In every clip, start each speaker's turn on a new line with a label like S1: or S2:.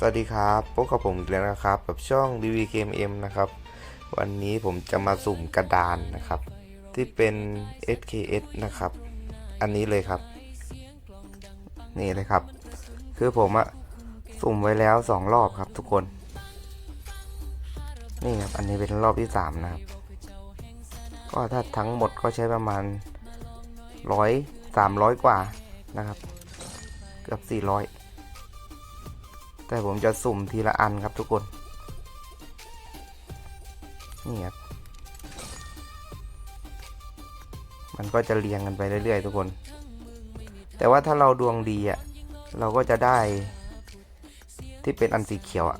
S1: สวัสดีครับพบกับผมอีกแล้วนะครับกับช่อง DVKMM นะครับ วันนี้ผมจะมาสุ่มกระดานนะครับ ที่เป็น SKS นะครับ อันนี้เลยครับ นี่เลยครับ คือผมอะสุ่มไว้แล้วสองรอบครับทุกคน นี่ครับ อันนี้เป็นรอบที่สามนะครับ ก็ถ้าทั้งหมดก็ใช้ประมาณร้อยสามร้อยกว่านะครับ เกือบสี่ร้อย แต่ผมจะสุ่มทีละอันครับทุกคน นี่ครับ มันก็จะเรียงกันไปเรื่อยๆ ทุกคน แต่ว่าถ้าเราดวงดีอะ เราก็จะได้ที่เป็นอันสีเขียวอะ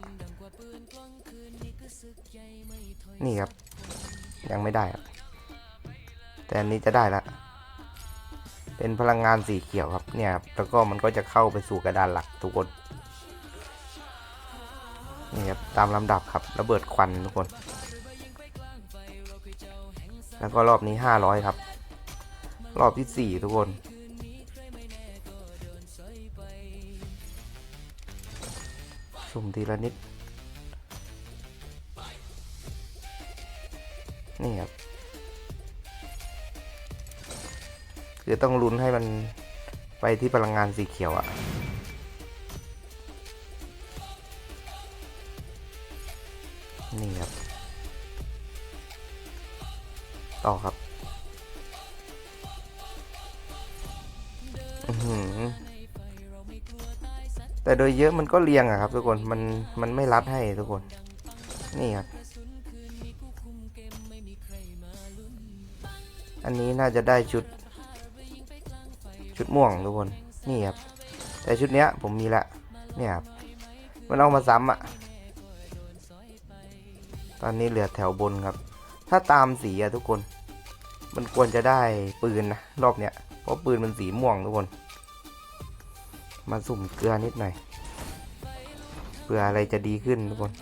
S1: นี่ครับ ยังไม่ได้ครับ แต่อันนี้จะได้ละเป็นพลังงานสีเขียวครับเนี่ยครับแล้วก็มันก็จะเข้าไปสู่กระดานหลักทุกคน นี่ครับตามลำดับครับระเบิดควันทุกคน แล้วก็รอบนี้ห้าร้อยครับ รอบที่สี่ทุกคน สุ่มทีละนิด นี่ครับ คือต้องลุ้นให้มันไปที่พลังงานสีเขียวอะ นี่ครับ ต่อครับอืแต่โดยเยอะมันก็เรียงอะครับ ทุกคนมันมันไม่รัดให้ทุกคน นี่ครับ อันนี้น่าจะได้ชุด ชุดม่วงทุกคน นี่ครับ แต่ชุดเนี้ยผมมีละเนี่ยครับมันเอามาซ้ำอะ ตอนนี้เหลือแถวบนครับ ถ้าตามสีอะทุกคน มันควรจะได้ปืนนะรอบเนี้ย เพราะปืนมันสีม่วงทุกคน มาสุ่มเกลือนิดหน่อยเพื่ออะไรจะดีขึ้นทุกคน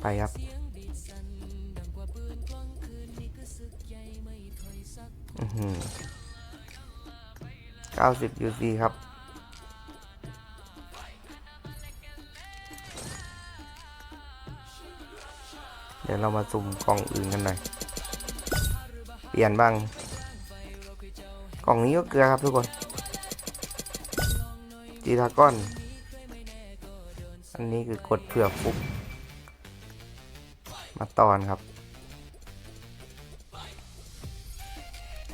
S1: ไปครับอือหือ90 UC ครับ เดี๋ยวเรามาสุ่มกล่องอื่นกันหน่อย เปลี่ยนบ้าง กล่องนี้ก็เกลือครับทุกคนจีทาก้อน อันนี้คือกดเผื่อฟุก มาตอนครับ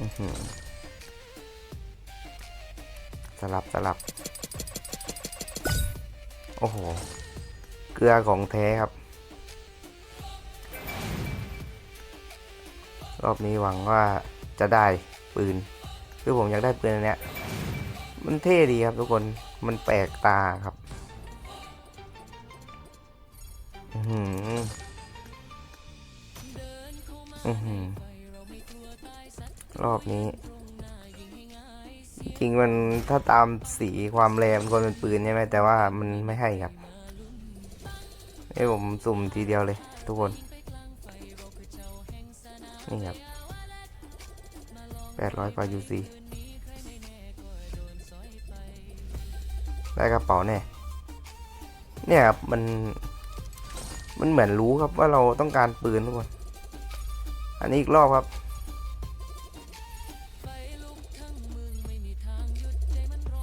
S1: อือหือสลับสลับ โอ้โห เกลือของแท้ครับ รอบนี้หวังว่าจะได้ปืน คือผมอยากได้ปืนอันเนี้ย มันเท่ดีครับทุกคน มันแปลกตาครับอือหืออือหือรอบนี้ จริงๆมันถ้าตามสีความแรงมันเป็นปืนใช่ไหมแต่ว่ามันไม่ให้ครับให้ผมสุ่มทีเดียวเลยทุกคน นี่ครับแปดร้อยกว่า UC ได้กระเป๋าแน่เนี่ยครับมัน มันเหมือนรู้ครับว่าเราต้องการปืนทุกคน อันนี้อีกรอบครับ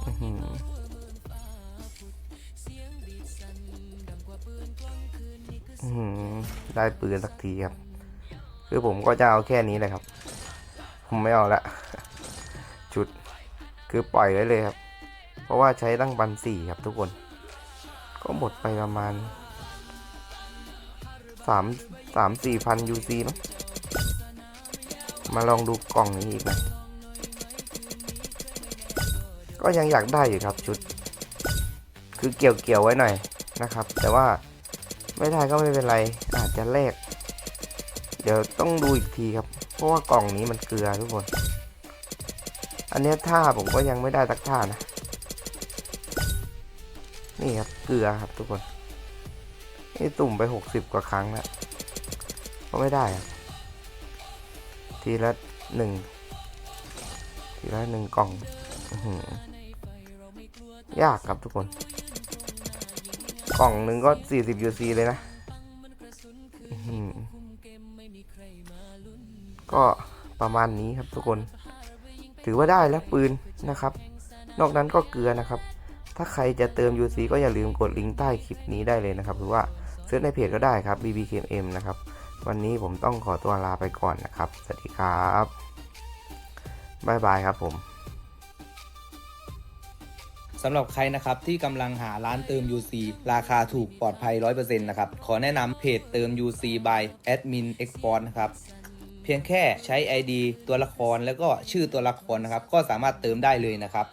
S1: อื้อหืออื้อหือได้ปืนสักทีครับ คือผมก็จะเอาแค่นี้เลยครับ ผมไม่เอาละชุดคือปล่อยไว้เลยครับ เพราะว่าใช้ตั้งพันสี่ครับทุกคน ก็หมดไปประมาณสามสามสี่พันยูซีมั้งมาลองดูกล่องนี้อีกหน่อยก็ยังอยากได้อยู่ครับชุด คือเกี่ยวเกี่ยวไว้หน่อยนะครับ แต่ว่าไม่ได้ก็ไม่เป็นไรอาจจะแลก ดี๋ยวต้องดูอีกทีครับ เพราะว่ากล่องนี้มันเกลือทุกคน อันนี้ท่าผมก็ยังไม่ได้ตักท่านะ นี่ครับเกลือครับทุกคน นี่ตุ่มไปหกสิบกว่าครั้งแล้ว ก็ไม่ได้ครับ ทีละหนึ่ง ทีละหนึ่งกล่องอยากครับทุกคน กล่องหนึ่งก็ 40 UC เลยนะอื ก็ประมาณนี้ครับทุกคน ถือว่าได้แล้วปืนนะครับ นอกนั้นก็เกลือนะครับ ถ้าใครจะเติม UC ก็อย่าลืมกดลิงก์ใต้คลิปนี้ได้เลยนะครับ หรือว่าเซิร์ชในเพจก็ได้ครับ BBKM นะครับ วันนี้ผมต้องขอตัวลาไปก่อนนะครับ สวัสดีครับ บ๊ายบายครับผม
S2: สำหรับใครนะครับที่กำลังหาร้านเติม UC ราคาถูกปลอดภัย 100%นะครับ ขอแนะนำเพจเติม UC by Admin Export นะครับ เพียงแค่ใช้ ID ตัวละครแล้วก็ชื่อตัวละครนะครับ ก็สามารถเติมได้เลยนะครับ